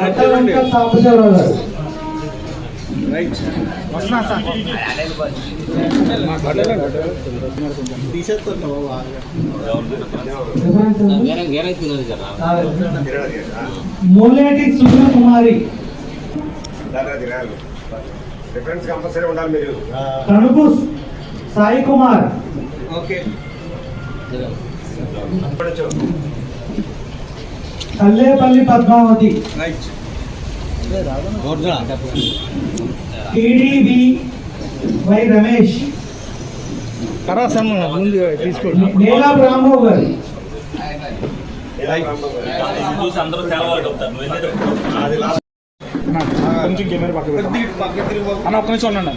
వెంకట సాంబశివరావు గారు. మూలేటి Suryakumari. Reference compulsory ఉండాలి మీరు. తణుకు సాయి కుమార్. కల్లేపల్లి పద్మావతి టీడీబీ వై రమేష్ ముందు తీసుకోండి నీలా రాంబాబు గారు చూసి అందరూ సెలవులు చెప్తారు నువ్వు ఎందుకు చెప్తావు? అది లాస్ట్ కొంచెం కెమెరా పక్కన అన్న ఒక్క నిమిషం ఉండండి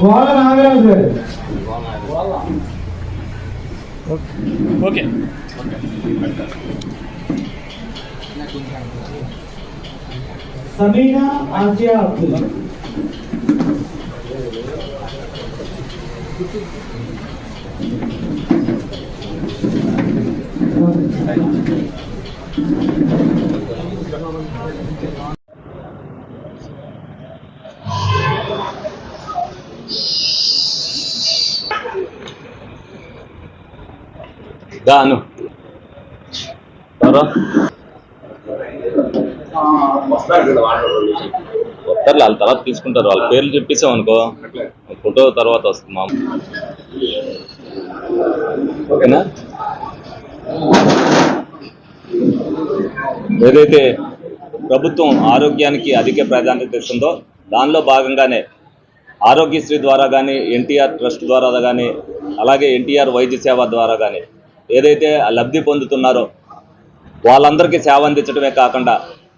గోడ నాగరాజు గారు ओके समीना आजिया अब्दुल దాను వస్తారు వాళ్ళ తర్వాత తీసుకుంటారు. వాళ్ళ పేర్లు చెప్పేసాం అనుకో. ఫోటో తర్వాత వస్తుంది మా ఓకేనా? ఏదైతే ప్రభుత్వం ఆరోగ్యానికి అధిక ప్రాధాన్యత ఇస్తుందో దానిలో భాగంగానే ఆరోగ్యశ్రీ ద్వారా కానీ ఎన్టీఆర్ ట్రస్ట్ ద్వారా కానీ అలాగే ఎన్టీఆర్ వైద్య సేవ ద్వారా కానీ ఏదైతే లబ్ధి పొందుతున్నారో వాళ్ళందరికీ సేవ అందించడమే కాకుండా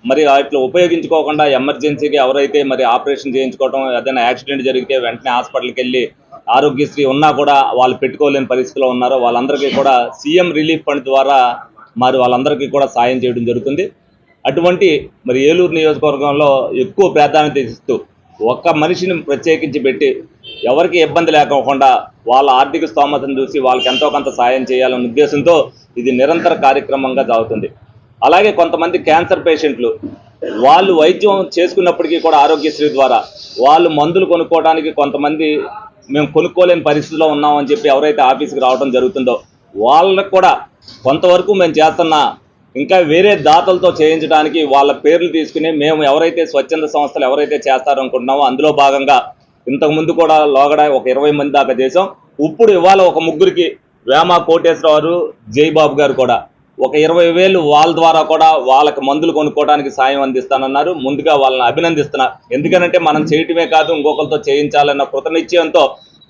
మరి వాటిలో ఉపయోగించుకోకుండా ఎమర్జెన్సీకి ఎవరైతే మరి ఆపరేషన్ చేయించుకోవడం ఏదైనా యాక్సిడెంట్ జరిగితే వెంటనే హాస్పిటల్కి వెళ్ళి ఆరోగ్యశ్రీ ఉన్నా కూడా వాళ్ళు పెట్టుకోలేని పరిస్థితిలో ఉన్నారో వాళ్ళందరికీ కూడా సీఎం రిలీఫ్ ఫండ్ ద్వారా మరి వాళ్ళందరికీ కూడా సాయం చేయడం జరుగుతుంది. అటువంటి మరి ఏలూరు నియోజకవర్గంలో ఎక్కువ ప్రాధాన్యత ఇస్తూ ఒక్క మనిషిని ప్రత్యేకించి పెట్టి ఎవరికి ఇబ్బంది లేకోకుండా వాళ్ళ ఆర్థిక స్తోమతను చూసి వాళ్ళకి ఎంతో కొంత సాయం చేయాలనే ఉద్దేశంతో ఇది నిరంతర కార్యక్రమంగా సాగుతుంది. అలాగే కొంతమంది క్యాన్సర్ పేషెంట్లు వాళ్ళు వైద్యం చేసుకున్నప్పటికీ కూడా ఆరోగ్యశ్రీ ద్వారా వాళ్ళు మందులు కొనుక్కోవడానికి కొంతమంది మేము కొనుక్కోలేని పరిస్థితిలో ఉన్నామని చెప్పి ఎవరైతే ఆఫీస్కి రావడం జరుగుతుందో వాళ్ళకు కూడా కొంతవరకు మేము చేస్తున్న ఇంకా వేరే దాతలతో చేయించడానికి వాళ్ళ పేర్లు తీసుకుని మేము ఎవరైతే స్వచ్ఛంద సంస్థలు ఎవరైతే చేస్తారనుకుంటున్నామో అందులో భాగంగా ఇంతకు ముందు కూడా లోగడ ఒక ఇరవై మంది దాకా చేసాం ఇప్పుడు ఇవాళ ఒక ముగ్గురికి వేమ కోటేశ్వరరావు జైబాబు గారు కూడా. ఒక ఇరవై వేలు వాళ్ళ ద్వారా కూడా వాళ్ళకి మందులు కొనుక్కోవడానికి సాయం అందిస్తానన్నారు. ముందుగా వాళ్ళని అభినందిస్తున్నా. ఎందుకనంటే మనం చేయటమే కాదు ఇంకొకరితో చేయించాలన్న కృతనిశ్చయంతో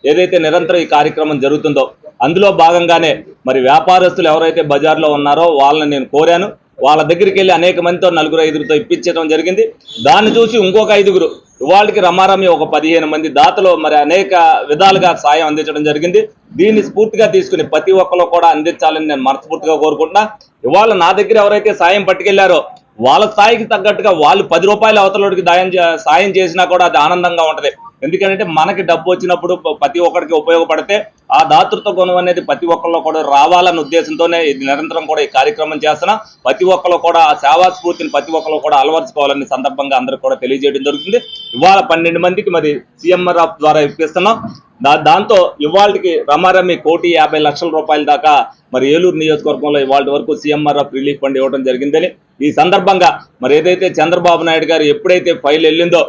ఏదైతే నిరంతరం ఈ కార్యక్రమం జరుగుతుందో అందులో భాగంగానే మరి వ్యాపారస్తులు ఎవరైతే బజార్లో ఉన్నారో వాళ్ళని నేను కోరాను. వాళ్ళ దగ్గరికి వెళ్ళి అనేక మందితో నలుగురు ఐదుగురితో ఇప్పించడం జరిగింది. దాన్ని చూసి ఇంకొక ఐదుగురు ఇవాళకి రమారమి ఒక పదిహేను మంది దాతలు మరి అనేక విధాలుగా సాయం అందించడం జరిగింది. దీన్ని స్ఫూర్తిగా తీసుకుని ప్రతి ఒక్కరు కూడా అందించాలని నేను మనస్ఫూర్తిగా కోరుకుంటున్నా. ఇవాళ నా దగ్గర ఎవరైతే సాయం పట్టుకెళ్ళారో వాళ్ళ స్థాయికి తగ్గట్టుగా వాళ్ళు పది రూపాయలు అవతలకి దాయం సాయం చేసినా కూడా అది ఆనందంగా ఉంటది. ఎందుకంటే మనకి డబ్బు వచ్చినప్పుడు ప్రతి ఒక్కరికి ఉపయోగపడితే ఆ దాతృత్వ గుణం అనేది ప్రతి ఒక్కరిలో కూడా రావాలన్న ఉద్దేశంతోనే ఇది నిరంతరం కూడా ఈ కార్యక్రమం చేస్తున్నా. ప్రతి ఒక్కరు కూడా ఆ సేవా స్ఫూర్తిని ప్రతి ఒక్కరు కూడా అలవర్చుకోవాలని సందర్భంగా అందరికి కూడా తెలియజేయడం జరుగుతుంది. ఇవాళ పన్నెండు మందికి మరి సిఎంఆర్ ఆఫ్ ద్వారా ఇప్పిస్తున్నాం. దా దాంతో ఇవాళకి రమారమి కోటి యాభై లక్షల రూపాయల దాకా మరి ఏలూరు నియోజకవర్గంలో ఇవాళ వరకు సీఎంఆర్ఎఫ్ రిలీఫ్ ఫండ్ ఇవ్వడం జరిగిందని ఈ సందర్భంగా మరి ఏదైతే చంద్రబాబు నాయుడు గారు ఎప్పుడైతే ఫైల్ వెళ్ళిందో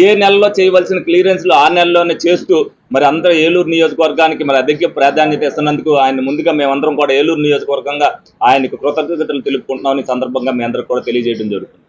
ఏ నెలలో చేయవలసిన క్లియరెన్స్లు ఆ నెలలోనే చేస్తూ మరి అందరూ ఏలూరు నియోజకవర్గానికి మరి అధిక ప్రాధాన్యత ఇస్తున్నందుకు ఆయన ముందుగా మేమందరం కూడా ఏలూరు నియోజకవర్గంగా ఆయనకు కృతజ్ఞతలు తెలుపుకుంటున్నామని సందర్భంగా మీ అందరికి కూడా తెలియజేయడం జరుగుతుంది.